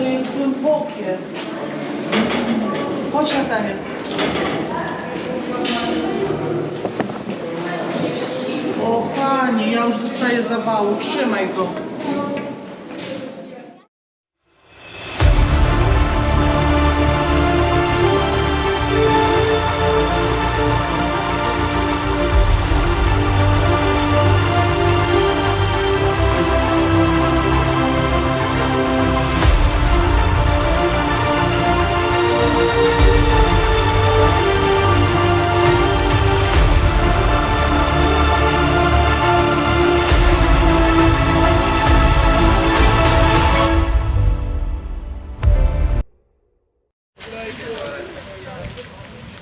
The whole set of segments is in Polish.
to jest głębokie. Natalia. O Pani, ja już dostaję zawału. Trzymaj go.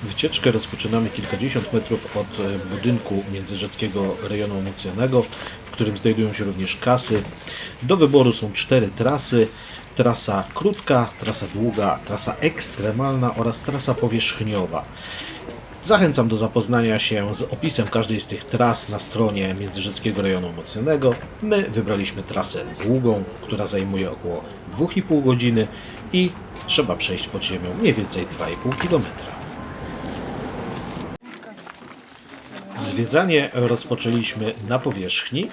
Wycieczkę rozpoczynamy kilkadziesiąt metrów od e, budynku międzyrzeckiego rejonu emocjonego, w którym znajdują się również kasy. Do wyboru są cztery trasy. Trasa krótka, trasa długa, trasa ekstremalna oraz trasa powierzchniowa. Zachęcam do zapoznania się z opisem każdej z tych tras na stronie Międzyrzeckiego Rejonu Emocjonego. My wybraliśmy trasę długą, która zajmuje około 2,5 godziny i trzeba przejść pod ziemią mniej więcej 2,5 kilometra. Zwiedzanie rozpoczęliśmy na powierzchni.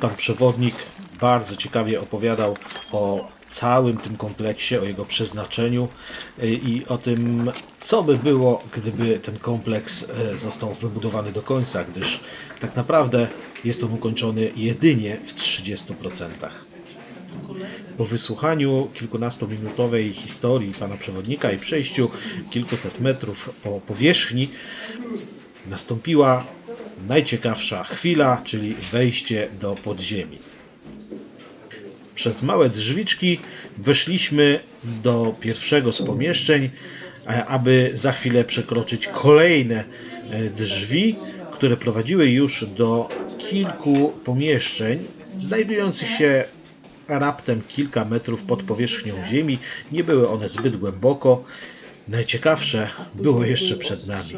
Pan przewodnik bardzo ciekawie opowiadał o całym tym kompleksie, o jego przeznaczeniu y, i o tym, co by było, gdyby ten kompleks e, został wybudowany do końca, gdyż tak naprawdę jest on ukończony jedynie w 30%. Po wysłuchaniu kilkunastominutowej historii pana przewodnika i przejściu kilkuset metrów po powierzchni, nastąpiła najciekawsza chwila, czyli wejście do podziemi. Przez małe drzwiczki weszliśmy do pierwszego z pomieszczeń, e, aby za chwilę przekroczyć kolejne e, drzwi, które prowadziły już do kilku pomieszczeń, znajdujących się raptem kilka metrów pod powierzchnią ziemi. Nie były one zbyt głęboko. Najciekawsze było jeszcze przed nami.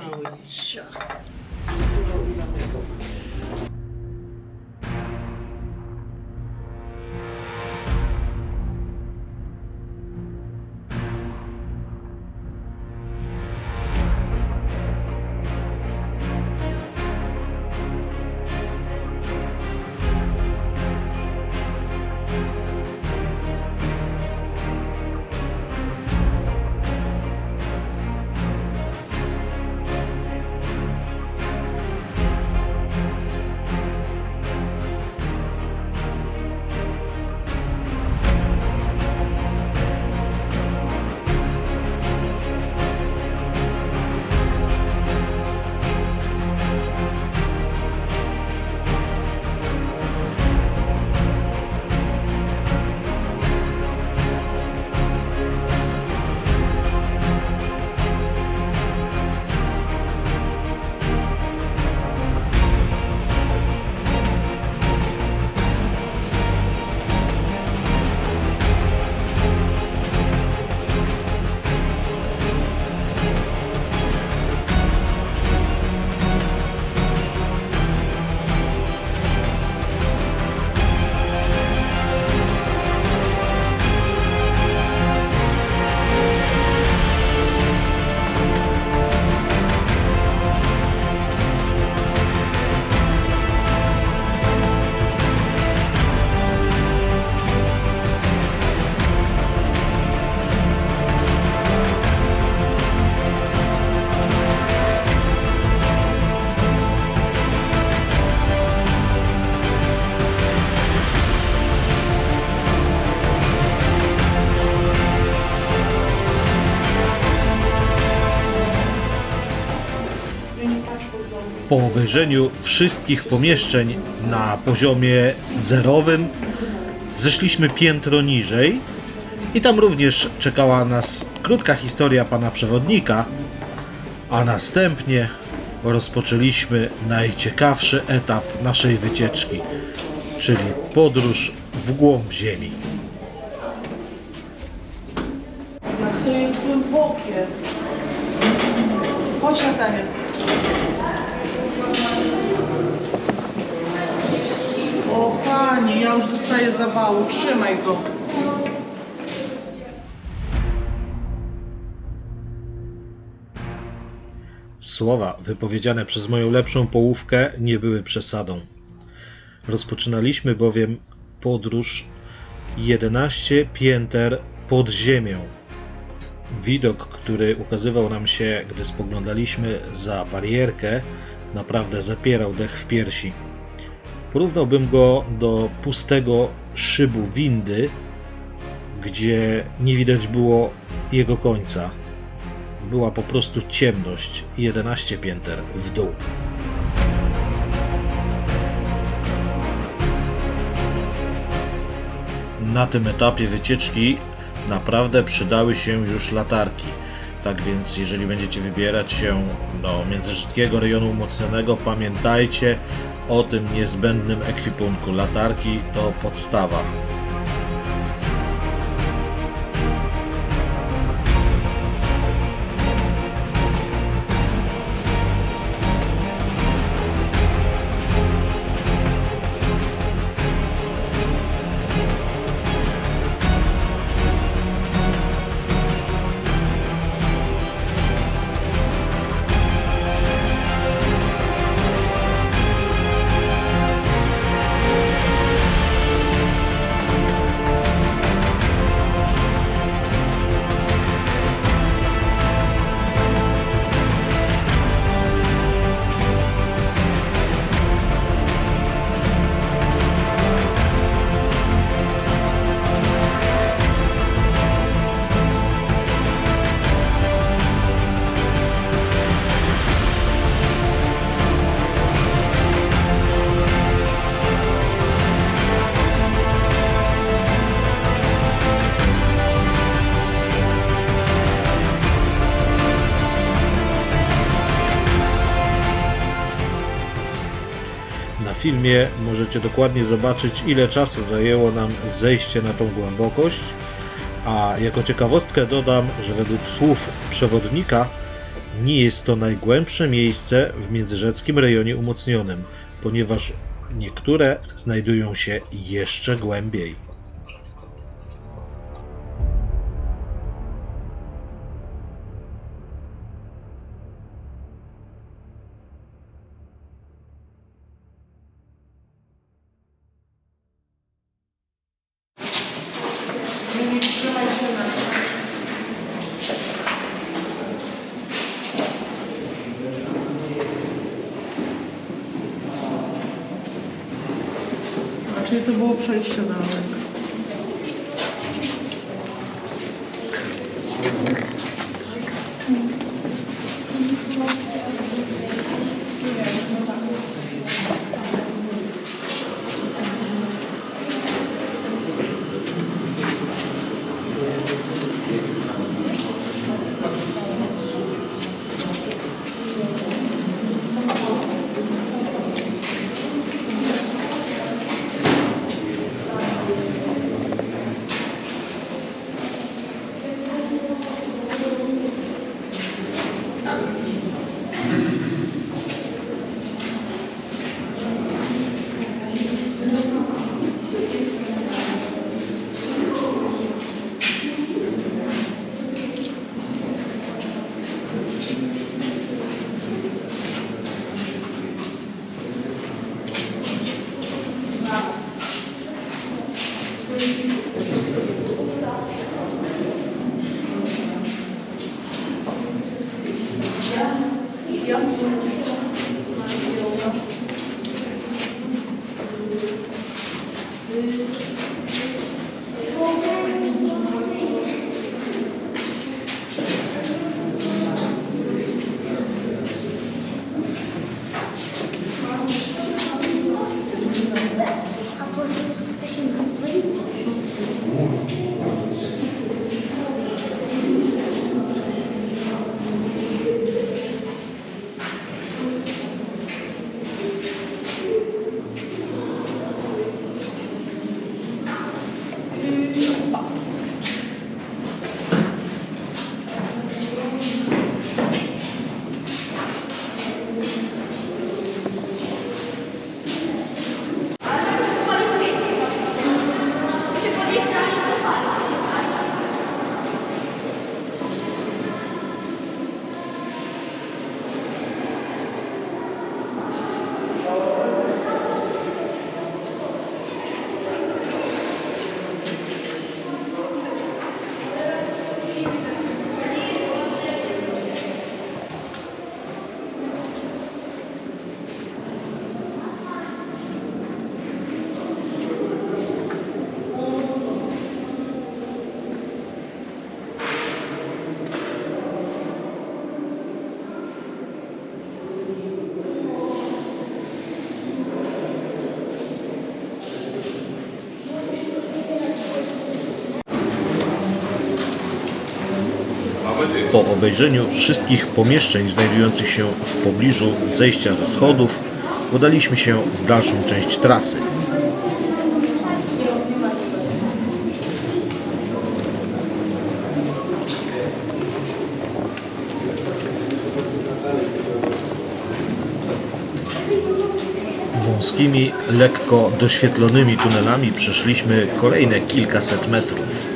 Obejrzeniu wszystkich pomieszczeń na poziomie zerowym zeszliśmy piętro niżej i tam również czekała nas krótka historia pana przewodnika, a następnie rozpoczęliśmy najciekawszy etap naszej wycieczki, czyli podróż w głąb ziemi. Jak to jest głębokie. Chodź Natalia. panie, ja już dostaję zawału, trzymaj go. Słowa wypowiedziane przez moją lepszą połówkę nie były przesadą. Rozpoczynaliśmy bowiem podróż 11 pięter pod ziemią. Widok, który ukazywał nam się, gdy spoglądaliśmy za barierkę, naprawdę zapierał dech w piersi. Porównałbym go do pustego szybu windy, gdzie nie widać było jego końca. Była po prostu ciemność 11 pięter w dół. Na tym etapie wycieczki naprawdę przydały się już latarki. Tak więc, jeżeli będziecie wybierać się do międzyrzeckiego rejonu umocnionego, pamiętajcie o tym niezbędnym ekwipunku. Latarki to podstawa. Filmie możecie dokładnie zobaczyć, ile czasu zajęło nam zejście na tą głębokość. A jako ciekawostkę dodam, że według słów przewodnika nie jest to najgłębsze miejsce w międzyrzeckim rejonie umocnionym, ponieważ niektóre znajdują się jeszcze głębiej. Mówi, trzymaj się na czyli to było przejście na Po obejrzeniu wszystkich pomieszczeń znajdujących się w pobliżu zejścia ze schodów, udaliśmy się w dalszą część trasy. Wąskimi, lekko doświetlonymi tunelami przeszliśmy kolejne kilkaset metrów.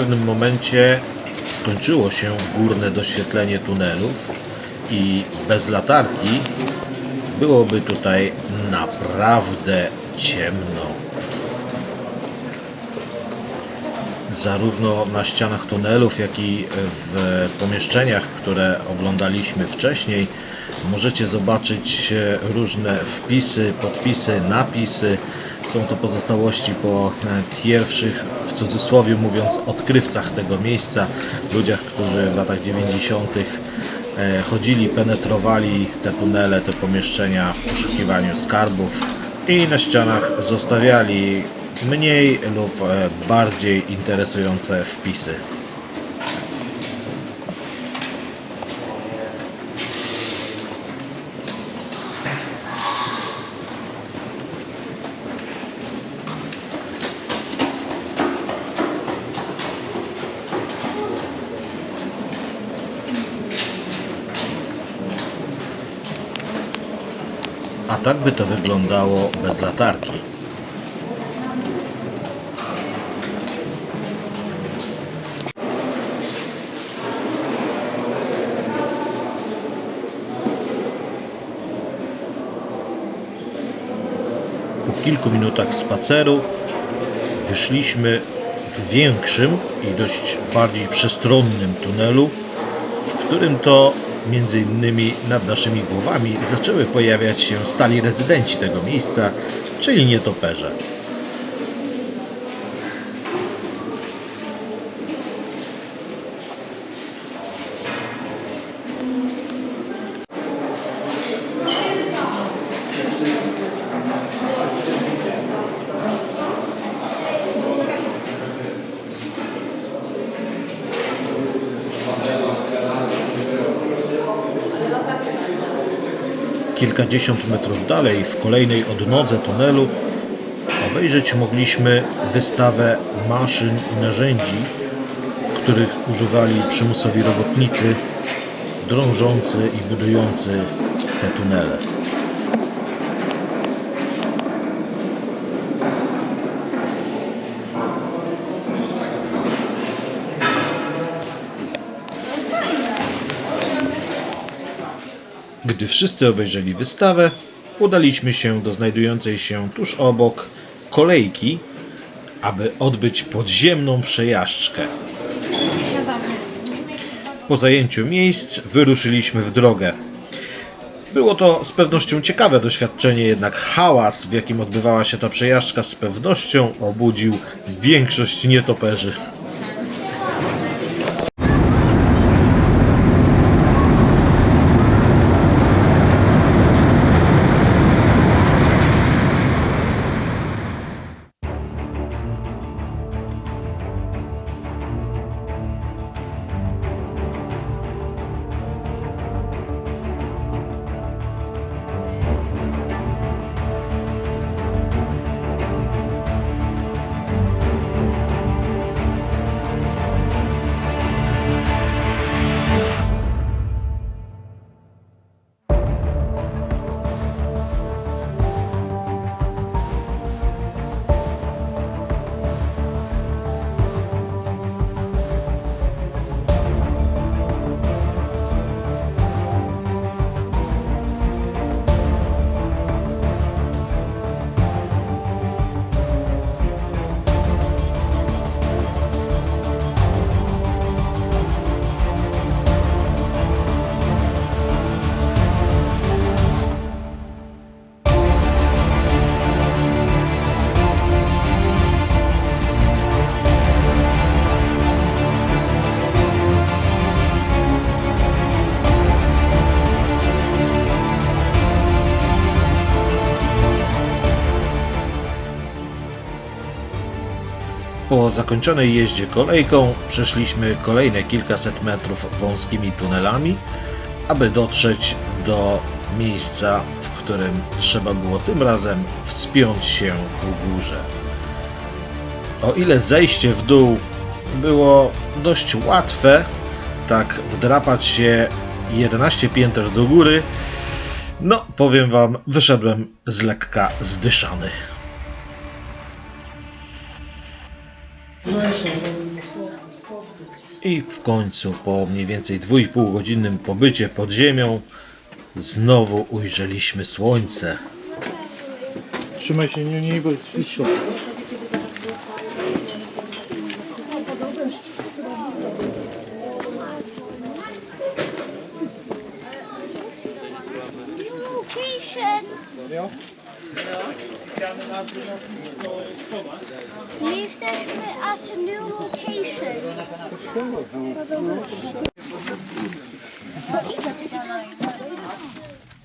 Pewnym momencie skończyło się górne doświetlenie tunelów i bez latarki byłoby tutaj naprawdę ciemno. Zarówno na ścianach tunelów, jak i w pomieszczeniach, które oglądaliśmy wcześniej, możecie zobaczyć różne wpisy, podpisy, napisy. Są to pozostałości po e, pierwszych, w cudzysłowie mówiąc, odkrywcach tego miejsca, ludziach, którzy w latach 90. e, chodzili, penetrowali te tunele, te pomieszczenia w poszukiwaniu skarbów i na ścianach zostawiali mniej lub e, bardziej interesujące wpisy. Tak by to wyglądało bez latarki. Po kilku minutach spaceru wyszliśmy w większym i dość bardziej przestronnym tunelu, w którym to między innymi nad naszymi głowami zaczęły pojawiać się stali rezydenci tego miejsca, czyli nietoperze. Kilkadziesiąt metrów dalej, w kolejnej odnodze tunelu, obejrzeć mogliśmy wystawę maszyn i narzędzi, których używali przymusowi robotnicy drążący i budujący te tunele. Gdy wszyscy obejrzeli wystawę, udaliśmy się do znajdującej się tuż obok kolejki, aby odbyć podziemną przejażdżkę. Po zajęciu miejsc wyruszyliśmy w drogę. Było to z pewnością ciekawe doświadczenie, jednak hałas, w jakim odbywała się ta przejażdżka, z pewnością obudził większość nietoperzy. Po zakończonej jeździe kolejką przeszliśmy kolejne kilkaset metrów wąskimi tunelami, aby dotrzeć do miejsca, w którym trzeba było tym razem wspiąć się ku górze. O ile zejście w dół było dość łatwe, tak wdrapać się 11 pięter do góry, no powiem wam, wyszedłem z lekka zdyszany. I w końcu, po mniej więcej 2,5 godzinnym pobycie pod ziemią, znowu ujrzeliśmy słońce. Trzymaj się, nie, nie, bo jest.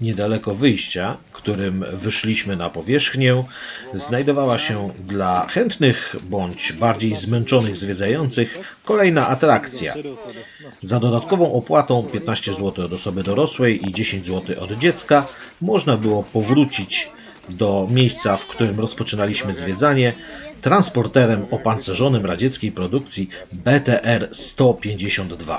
Niedaleko wyjścia, którym wyszliśmy na powierzchnię, znajdowała się dla chętnych bądź bardziej zmęczonych zwiedzających kolejna atrakcja. Za dodatkową opłatą 15 zł od osoby dorosłej i 10 zł od dziecka można było powrócić do miejsca, w którym rozpoczynaliśmy zwiedzanie, transporterem opancerzonym radzieckiej produkcji BTR-152.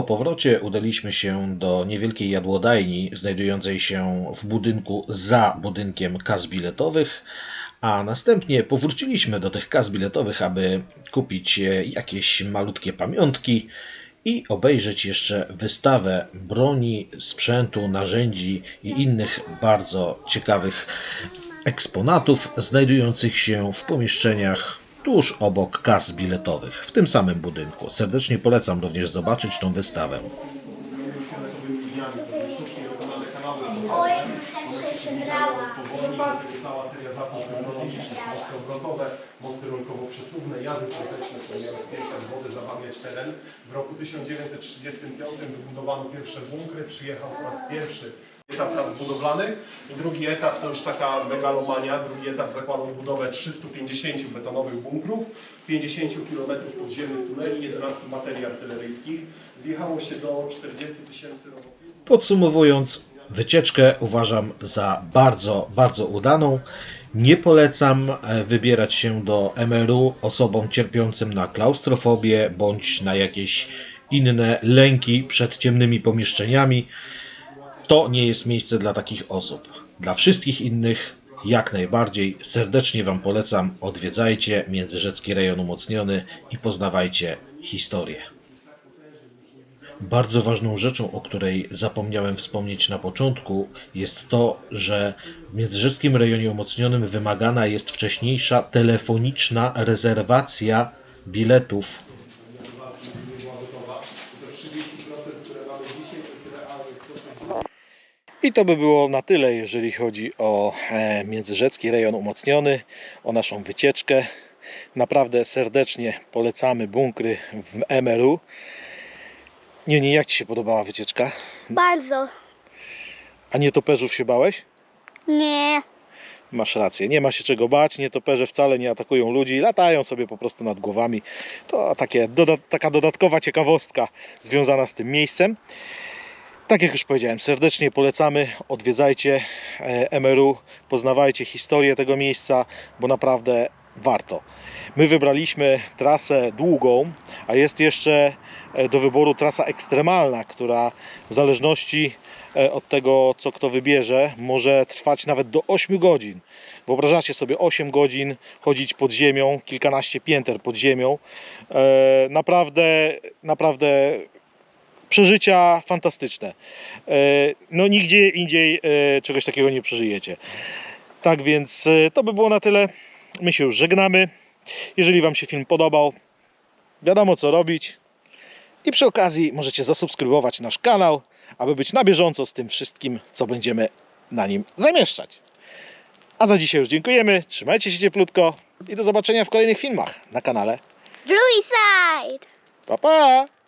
Po powrocie udaliśmy się do niewielkiej jadłodajni znajdującej się w budynku za budynkiem kas biletowych, a następnie powróciliśmy do tych kas biletowych, aby kupić jakieś malutkie pamiątki i obejrzeć jeszcze wystawę broni, sprzętu, narzędzi i innych bardzo ciekawych eksponatów znajdujących się w pomieszczeniach tuż obok kas biletowych w tym samym budynku. Serdecznie polecam również zobaczyć tą wystawę. Tak. Cała seria zapłon technologicznych, mosty obrotowe, mosty rolkowo-przesuwne, jazdy wody, zabawiać teren. W roku 1935 wybudowano pierwsze bunkry, przyjechał po raz pierwszy etap prac budowlanych. Drugi etap to już taka megalomania. Drugi etap zakładał budowę 350 betonowych bunkrów, 50 km podziemnych tuneli, 11 baterii artyleryjskich. Zjechało się do 40 tysięcy robotników. Podsumowując, wycieczkę uważam za bardzo, bardzo udaną. Nie polecam e, wybierać się do MRU osobom cierpiącym na klaustrofobię bądź na jakieś inne lęki przed ciemnymi pomieszczeniami. To nie jest miejsce dla takich osób. Dla wszystkich innych jak najbardziej serdecznie Wam polecam. Odwiedzajcie Międzyrzecki Rejon Umocniony i poznawajcie historię. Bardzo ważną rzeczą, o której zapomniałem wspomnieć na początku, jest to, że w Międzyrzeckim Rejonie Umocnionym wymagana jest wcześniejsza telefoniczna rezerwacja biletów. I to by było na tyle, jeżeli chodzi o e, Międzyrzecki Rejon Umocniony, o naszą wycieczkę. Naprawdę serdecznie polecamy bunkry w MRU. Nie, nie, jak Ci się podobała wycieczka? Bardzo. A nietoperzów się bałeś? Nie. Masz rację, nie ma się czego bać, nietoperze wcale nie atakują ludzi, latają sobie po prostu nad głowami. To takie, doda taka dodatkowa ciekawostka związana z tym miejscem. Tak jak już powiedziałem, serdecznie polecamy, odwiedzajcie e, MRU, poznawajcie historię tego miejsca, bo naprawdę warto. My wybraliśmy trasę długą, a jest jeszcze e, do wyboru trasa ekstremalna, która w zależności e, od tego, co kto wybierze, może trwać nawet do 8 godzin. Wyobrażacie sobie 8 godzin chodzić pod ziemią, kilkanaście pięter pod ziemią. Naprawdę, naprawdę przeżycia fantastyczne. E, No nigdzie indziej e, czegoś takiego nie przeżyjecie. Tak więc e, to by było na tyle. My się już żegnamy. Jeżeli Wam się film podobał, wiadomo co robić. I przy okazji możecie zasubskrybować nasz kanał, aby być na bieżąco z tym wszystkim, co będziemy na nim zamieszczać. A za dzisiaj już dziękujemy. Trzymajcie się cieplutko i do zobaczenia w kolejnych filmach na kanale. Drugi side. Pa pa!